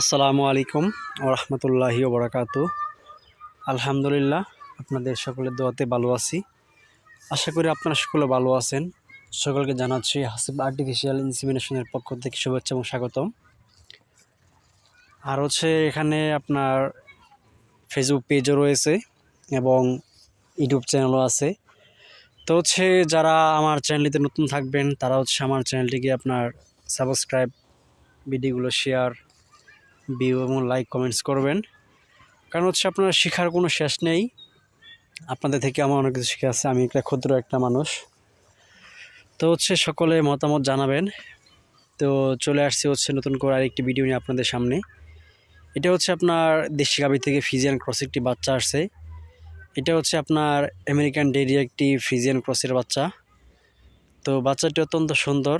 আসসালামু আলাইকুম ওরহমতুল্লাহি ওবরাকাতু আলহামদুলিল্লাহ, আপনাদের সকলের দোয়াতে ভালো আছি। আশা করি আপনারা সকলে ভালো আছেন। সকলকে জানাচ্ছি হাসিব আর্টিফিশিয়াল ইনসিমিনেশনের পক্ষ থেকে শুভেচ্ছা এবং স্বাগতম। আর হচ্ছে এখানে আপনার ফেসবুক পেজও রয়েছে এবং ইউটিউব চ্যানেলও আছে। তো হচ্ছে যারা আমার চ্যানেলটিতে নতুন থাকবেন, তারা হচ্ছে আমার চ্যানেলটিকে আপনার সাবস্ক্রাইব ভিডিওগুলো শেয়ার ভিউ এবং লাইক কমেন্টস করবেন। কারণ হচ্ছে আপনার শেখার কোনো শেষ নেই। আপনাদের থেকে আমার অনেক কিছু শিখে আছে আমি একটা ক্ষুদ্র একটা মানুষ। তো হচ্ছে সকলে মতামত জানাবেন। তো চলে আসছি হচ্ছে নতুন করে আরেকটি ভিডিও নিয়ে আপনাদের সামনে। এটা হচ্ছে আপনার দেশি গাভি থেকে ফিজিয়ান ক্রস একটি বাচ্চা আসছে। এটা হচ্ছে আপনার আমেরিকান ডেরি একটি ফিজিয়ান ক্রসের বাচ্চা। তো বাচ্চাটি অত্যন্ত সুন্দর।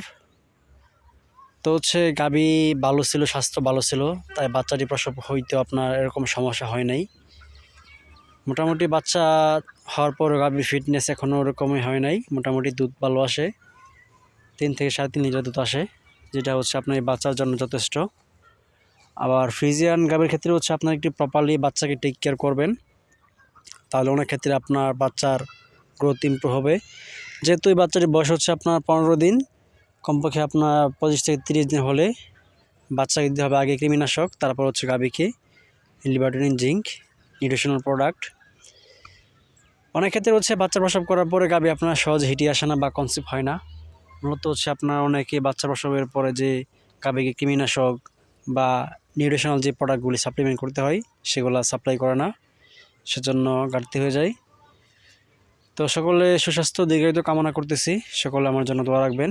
তো হচ্ছে গাবি ভালো ছিল, স্বাস্থ্য ভালো ছিল, তাই বাচ্চাটি প্রসব হইতে আপনার এরকম সমস্যা হয় নাই। মোটামুটি বাচ্চা হওয়ার পর গাবির ফিটনেস এখনও ওরকমই হয় নাই, মোটামুটি দুধ ভালো আসে, তিন থেকে সাড়ে তিন লিটার দুধ আসে, যেটা হচ্ছে আপনার বাচ্চার জন্য যথেষ্ট। আবার ফ্রিজিয়ান গাবির ক্ষেত্রে হচ্ছে আপনার একটি প্রপারলি বাচ্চাকে টেক কেয়ার করবেন, তাহলে অনেক ক্ষেত্রে আপনার বাচ্চার গ্রোথ ইমপ্রুভ হবে। যেহেতু এই বাচ্চাটির বয়স হচ্ছে আপনার পনেরো দিন কমপক্ষে আপনার পঁচিশ থেকে তিরিশ দিন হলে বাচ্চাকে দিতে হবে আগে কৃমিনাশক, তারপর হচ্ছে গাবিকে লিবার্টিন জিঙ্ক, নিউট্রিশনাল প্রোডাক্ট। অনেক ক্ষেত্রে হচ্ছে বাচ্চা প্রসব করার পরে গাবি আপনার সহজে হিটে আসে না বা কনসিভ হয় না। মূলত হচ্ছে আপনার অনেকে বাচ্চা প্রসবের পরে যে গাবিকে কৃমিনাশক বা নিউট্রিশনাল যে প্রোডাক্টগুলি সাপ্লিমেন্ট করতে হয়, সেগুলো সাপ্লাই করে না। সেজন্য ঘাটতি হয়ে যায়। তো সকলে সুস্বাস্থ্য, দীর্ঘায়িত কামনা করতেছি। সকলে আমার জন্য দোয়া রাখবেন।